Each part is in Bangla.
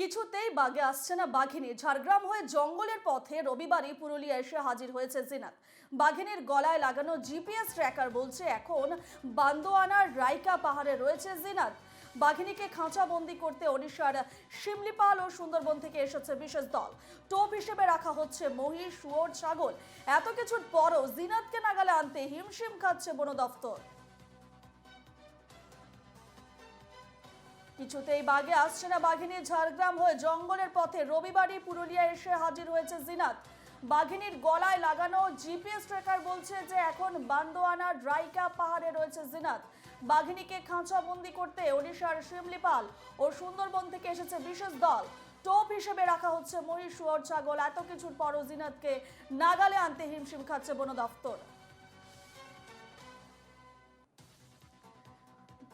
কিছুতেই বাগে আসছে না বাঘিনী। ঝাড়গ্রাম হয়ে জঙ্গলের পথে রবিবারই পুরুলিয়া এসে হাজির হয়েছে জিনাত। বাঘিনীর গলায় লাগানো জিপিএস ট্র্যাকার বলছে, এখন বান্দোয়ানার রাইকা পাহাড়ে রয়েছে জিনাত। বাঘিনীকে খাঁচাবন্দি করতে ওড়িশার শিমলিপাল ও সুন্দরবন থেকে এসেছে বিশেষ দল। টোপ হিসেবে রাখা হচ্ছে মহিষ শুয়োর, ছাগল। এত কিছুর পরও জিনাতকে নাগালে আনতে হিমশিম খাচ্ছে বন দফতর। কিছুতেই বাগে আসছে না। বাঘিনী ঝাড়গ্রাম হয়ে জঙ্গলের পথে রবিবারই পুরুলিয়া এসে হাজির হয়েছে জিনাত। বাঘিনীর গলায় লাগানো জিপিএস ট্র্যাকার বলছে যে এখন বান্দোয়ানার ড্রাইকা পাহাড়ে রয়েছে জিনাত। বাঘিনীকে খাঁচাবন্দি করতে ওড়িশার শিমলিপাল ও সুন্দরবন থেকে এসেছে বিশেষ দল। টোপ হিসেবে রাখা হচ্ছে মহিষ শুয়োর ছাগল। এত কিছুর পরও জিনাতকে নাগালে আনতে হিমশিম খাচ্ছে বন দফতর।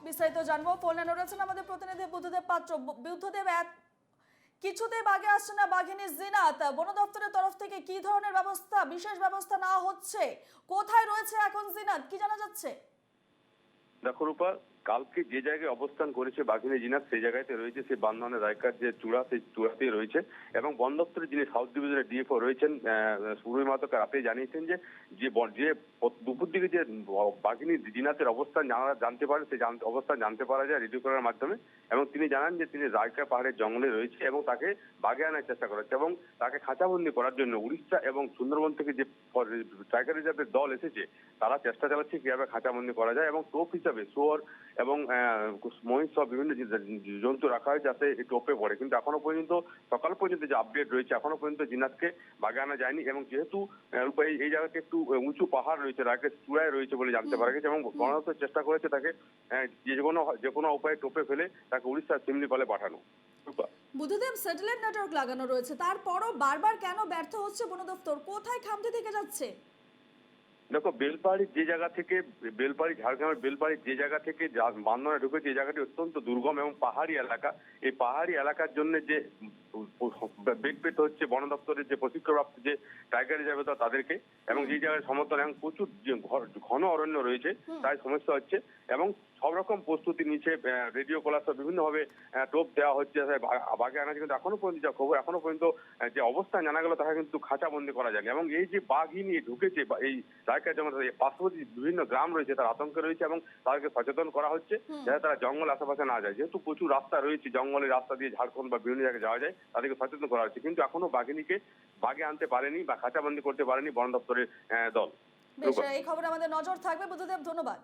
বিস্তারিত জানব। ফোন লাইনে রয়েছেন আমাদের প্রতিনিধি বুদ্ধদেব পাত্র। বুদ্ধদেব কিছুতেই বাঘে আসছে না, বাঘিনী জিনাত। বন দপ্তরের তরফ থেকে কি ধরনের ব্যবস্থা, বিশেষ ব্যবস্থা না হচ্ছে? কোথায় রয়েছে এখন জিনাত? কি জানা যাচ্ছে? দেখো রূপা কালকে যে জায়গায় অবস্থান করেছে বাঘিনী জিনাত, সেই জায়গাতে রয়েছে সেই বান্ধনের রায়কার যে চূড়া, সেই চূড়াতেই রয়েছে। এবং বন দপ্তরের যিনি সাউথ ডিভিশনের ডিএফও রয়েছেন সুরভি মাতকে রাতে জানিয়েছেন যে যে যে দুপুর দিকে যে বাঘিনী জিনাতের অবস্থান জানা, জানতে পারে, সেই অবস্থান জানতে পারা যায় রেডিও করার মাধ্যমে। এবং তিনি জানান যে, তিনি রায়কা পাহাড়ের জঙ্গলে রয়েছে এবং তাকে বাগে আনার চেষ্টা করা হচ্ছে এবং তাকে খাঁচাবন্দি করার জন্য উড়িষ্যা এবং সুন্দরবন থেকে যে টাইগার রিজার্ভের দল এসেছে, তারা চেষ্টা চালাচ্ছে কীভাবে খাঁচাবন্দি করা যায় এবং টোপ হিসাবে শুয়োর এবং আহ, মহিষ সহ বিভিন্ন জন্তু রাখা হয় যাতে টোপে পড়ে। কিন্তু এখনও পর্যন্ত সকাল পর্যন্ত যে আপডেট রয়েছে এখনও পর্যন্ত জিনাতকে বাগে আনা যায়নি এবং যেহেতু এই- জায়গাতে একটু উঁচু পাহাড় রয়েছে রাকের চূড়ায় রয়েছে বলে জানতে পারা গেছে এবং গণতন্ত্র চেষ্টা করেছে তাকে যে কোনো যে কোনো উপায়ে টোপে ফেলে তাকে উড়িষ্যার সিমলিপালে পাঠানো। বুদ্ধদেব স্যাটেলাইট নেটওয়ার্ক লাগানো রয়েছে। তারপরও বারবার কেন ব্যর্থ হচ্ছে বন দপ্তর কোথায় খামতি থেকে যাচ্ছে? দেখো বেলপাড়ির যে জায়গা থেকে বেলপাহাড়ি ঝাড়গ্রামের বেলপাড়ি যে জায়গা থেকে বান্দরে ঢুকেছে, এই জায়গাটি অত্যন্ত দুর্গম এবং পাহাড়ি এলাকা। এই পাহাড়ি এলাকার জন্য যে বেগ পেতে হচ্ছে বন দপ্তরের যে প্রশিক্ষণপ্রাপ্ত যে টাইগার রিজার্ভ তাদেরকে এবং যে জায়গায় সমতল এবং প্রচুর ঘন অরণ্য রয়েছে তাই সমস্যা হচ্ছে এবং সব রকম প্রস্তুতি নিচ্ছে রেডিও কলার সব বিভিন্ন ভাবে টোপ দেওয়া হচ্ছে বাঘে আনা কিন্তু এখনও পর্যন্ত যা খবর এখনও পর্যন্ত যে অবস্থান জানা গেল তাকে কিন্তু খাঁচাবন্দি করা যায়নি এবং এই যে বাঘই নিয়ে ঢুকেছে এই রায়কা যেমন পার্শ্ববর্তী বিভিন্ন গ্রাম রয়েছে তার আতঙ্কে রয়েছে এবং তাদেরকে সচেতন করা হচ্ছে যাতে তারা জঙ্গল আশেপাশে না যায়। যেহেতু প্রচুর রাস্তা রয়েছে জঙ্গলের রাস্তা দিয়ে ঝাড়খণ্ড বা বিভিন্ন জায়গায় যাওয়া যায় তাদেরকে সচেতন করা হয়েছে কিন্তু এখনও বাঘিনীকে বাগে আনতে পারেনি বা খাঁচাবন্দি করতে পারেনি বন দপ্তরের দল। এই খবর আমাদের নজর থাকবে। বুদ্ধদেব, ধন্যবাদ।